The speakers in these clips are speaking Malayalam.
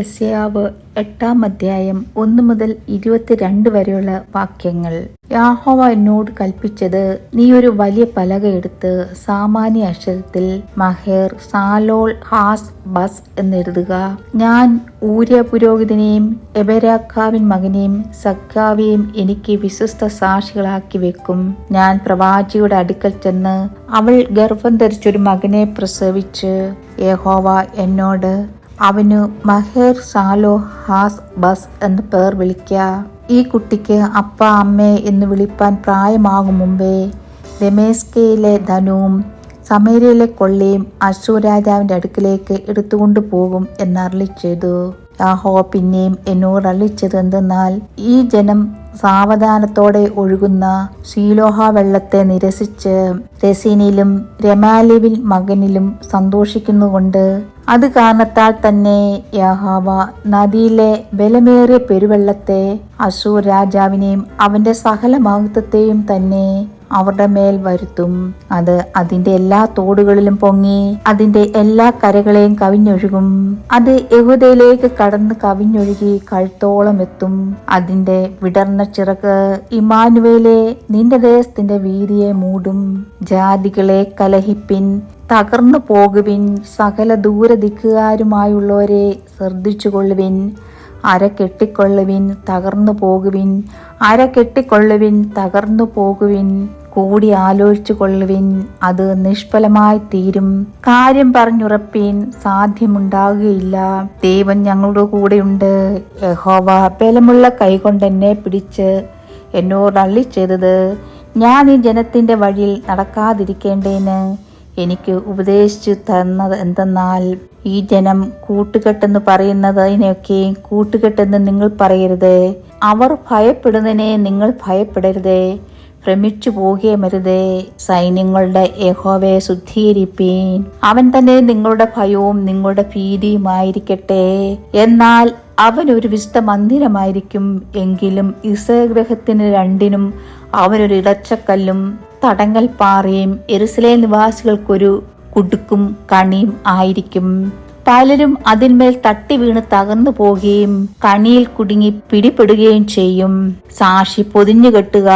യശയാവ് എട്ടാം അധ്യായം ഒന്ന് മുതൽ ഇരുപത്തിരണ്ട് വരെയുള്ള വാക്യങ്ങൾ. യാഹോവ എന്നോട് കൽപ്പിച്ചത് നീ ഒരു വലിയ പലക എടുത്ത് സാമാന്യ അക്ഷരത്തിൽ മഹേർ സാലോൾ ഹാസ് ബസ് എന്നെഴുതുക ഞാൻ ഊര്യ പുരോഹിതനെയും എബരാക്കാവിൻ മകനെയും സഖാവിയെയും എനിക്ക് വിശ്വസ്ത സാക്ഷികളാക്കി വെക്കും. ഞാൻ പ്രവാചിയുടെ അടുക്കൽ ചെന്ന് അവൾ ഗർഭം ധരിച്ചൊരു മകനെ പ്രസവിച്ച് യഹോവ എന്നോട് അവനു മഹേർ സാലോ ഹാസ് ബസ് എന്ന് പേർ വിളിക്ക. ഈ കുട്ടിക്ക് അപ്പ അമ്മേ എന്ന് വിളിപ്പാൻ പ്രായമാകും മുമ്പേ ദമേസ്കയിലെ ധനുവും സമേരയിലെ കൊള്ളയും അശ്വ രാജാവിന്റെ അടുക്കിലേക്ക് എടുത്തുകൊണ്ടു പോകും എന്നരളി ചെയ്തു യാഹോ പിന്നെയും എന്നോട് അള്ളിച്ചത് എന്തെന്നാൽ ഈ ജനം സാവധാനത്തോടെ ഒഴുകുന്ന ശീലോഹ വെള്ളത്തെ നിരസിച്ച് രസീനിലും രമാലിവിൽ മകനിലും സന്തോഷിക്കുന്നുകൊണ്ട് അത് കാരണത്താൽ തന്നെ യഹാവ നദിയിലെ ബലമേറിയ പെരുവെള്ളത്തെ അശൂർ രാജാവിനെയും അവന്റെ സകല മഹത്വത്തെയും തന്നെ അവരുടെ മേൽ വരുത്തും. അത് അതിന്റെ എല്ലാ തോടുകളിലും പൊങ്ങി അതിന്റെ എല്ലാ കരകളെയും കവിഞ്ഞൊഴുകും. അത് യഹൂദയിലേക്ക് കടന്ന് കവിഞ്ഞൊഴുകി കഴുത്തോളം എത്തും. അതിന്റെ വിടർന്ന ചിറക്ക് ഇമാനുവേലെ നിന്റെ ദേശത്തിന്റെ വീതിയെ മൂടും. ജാതികളെ കലഹിപ്പിൻ തകർന്നു പോകുവിൻ സകല ദൂരദിക്കുകാരുമായുള്ളവരെ ശ്രദ്ധിച്ചുകൊള്ളുവിൻ. അര കെട്ടിക്കൊള്ളുവിൻ തകർന്നു പോകുവിൻ. അര കെട്ടിക്കൊള്ളുവിൻ തകർന്നു പോകുവിൻ. കൂടി ആലോചിച്ചു കൊള്ളുവിൻ അത് നിഷ്ഫലമായി തീരും. കാര്യം പറഞ്ഞുറപ്പീൻ സാധ്യമുണ്ടാകുകയില്ല. ദൈവം ഞങ്ങളുടെ കൂടെയുണ്ട്. യഹോവ ബലമുള്ള കൈകൊണ്ട് എന്നെ പിടിച്ച് എന്നോട് അള്ളി ചെയ്തത്. ഞാൻ ഈ ജനത്തിന്റെ വഴിയിൽ നടക്കാതിരിക്കേണ്ടതിന് എനിക്ക് ഉപദേശിച്ചു തന്നത് എന്തെന്നാൽ ഈ ജനം കൂട്ടുകെട്ടെന്ന് പറയുന്നതിനെയൊക്കെ കൂട്ടുകെട്ടെന്ന് നിങ്ങൾ പറയരുത്. അവർ ഭയപ്പെടുന്നതിനെ നിങ്ങൾ ഭയപ്പെടരുതേ. ഭ്രമിച്ചു പോകുകയുമരുതേ സൈന്യങ്ങളുടെ യഹോവയെ ശുദ്ധീകരിപ്പീൻ. അവൻ തന്നെ നിങ്ങളുടെ ഭയവും നിങ്ങളുടെ ഭീതിയുമായിരിക്കട്ടെ. എന്നാൽ അവൻ ഒരു വിശുദ്ധ മന്ദിരമായിരിക്കും എങ്കിലും ഇസഗ്രഹത്തിന് രണ്ടിനും അവനൊരു ഇടച്ചക്കല്ലും തടങ്കൽ പാറയും എരുസലേ നിവാസികൾക്കൊരു കുടുക്കും കണിയും ആയിരിക്കും. പലരും അതിന്മേൽ തട്ടി വീണ് തകർന്നു പോകുകയും കണിയിൽ കുടുങ്ങി പിടിപ്പെടുകയും ചെയ്യും. സാക്ഷി പൊതിഞ്ഞു കെട്ടുക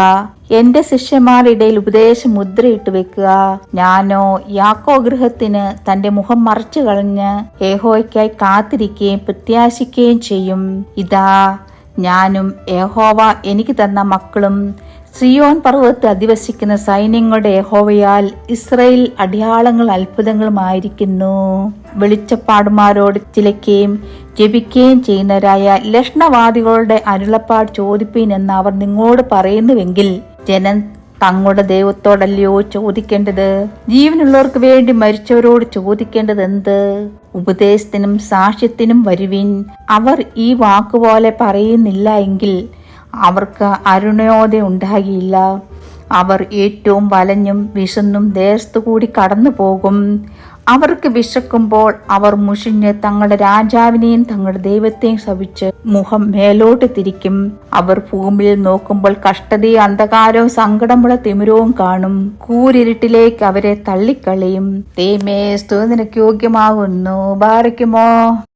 എന്റെ ശിഷ്യന്മാരിടയിൽ ഉപദേശം മുദ്രയിട്ട് വെക്കുക. ഞാനോ യാക്കോ ഗൃഹത്തിന് തന്റെ മുഖം മറച്ചു കളഞ്ഞ് ഏഹോയ്ക്കായി കാത്തിരിക്കുകയും പ്രത്യാശിക്കുകയും ചെയ്യും. ഇതാ ഞാനും ഏഹോവ എനിക്ക് തന്ന മക്കളും സിയോൻ പർവത്ത് അധിവസിക്കുന്ന സൈന്യങ്ങളുടെ ഏഹോവയാൽ ഇസ്രയേൽ അടയാളങ്ങൾ അത്ഭുതങ്ങളുമായിരിക്കുന്നു. വെളിച്ചപ്പാടുമാരോട് ചിലക്കുകയും ജപിക്കുകയും ചെയ്യുന്നവരായ ലക്ഷണവാദികളുടെ അരുളപ്പാട് ചോദിപ്പീൻ എന്ന് അവർ നിങ്ങളോട് പറയുന്നുവെങ്കിൽ ജനം തങ്ങളുടെ ദൈവത്തോടല്ലയോ ചോദിക്കേണ്ടത്? ജീവനുള്ളവർക്ക് വേണ്ടി മരിച്ചവരോട് ചോദിക്കേണ്ടത് എന്ത്? ഉപദേശത്തിനും സാക്ഷ്യത്തിനും വരുവിൻ. അവർ ഈ വാക്കുപോലെ പറയുന്നില്ല എങ്കിൽ അവർക്ക് അരുണയോധ ഉണ്ടാകിയില്ല. അവർ ഏറ്റവും വലഞ്ഞും വിശന്നും ദേശത്തു കൂടി കടന്നു പോകും അവർക്ക് വിശക്കുമ്പോൾ അവർ മുഷിഞ്ഞ് തങ്ങളുടെ രാജാവിനെയും തങ്ങളുടെ ദൈവത്തെയും ശവിച്ച് മുഖം മേലോട്ട് തിരിക്കും. അവർ ഭൂമിയിൽ നോക്കുമ്പോൾ കഷ്ടതയും അന്ധകാരവും സങ്കടമുള്ള തിമിരവും കാണും. കൂരിരുട്ടിലേക്ക് അവരെ തള്ളിക്കളയും. തേമേ സ്തുതിനക്ക് യോഗ്യമാകുന്നു. ബാരയ്ക്കുമോ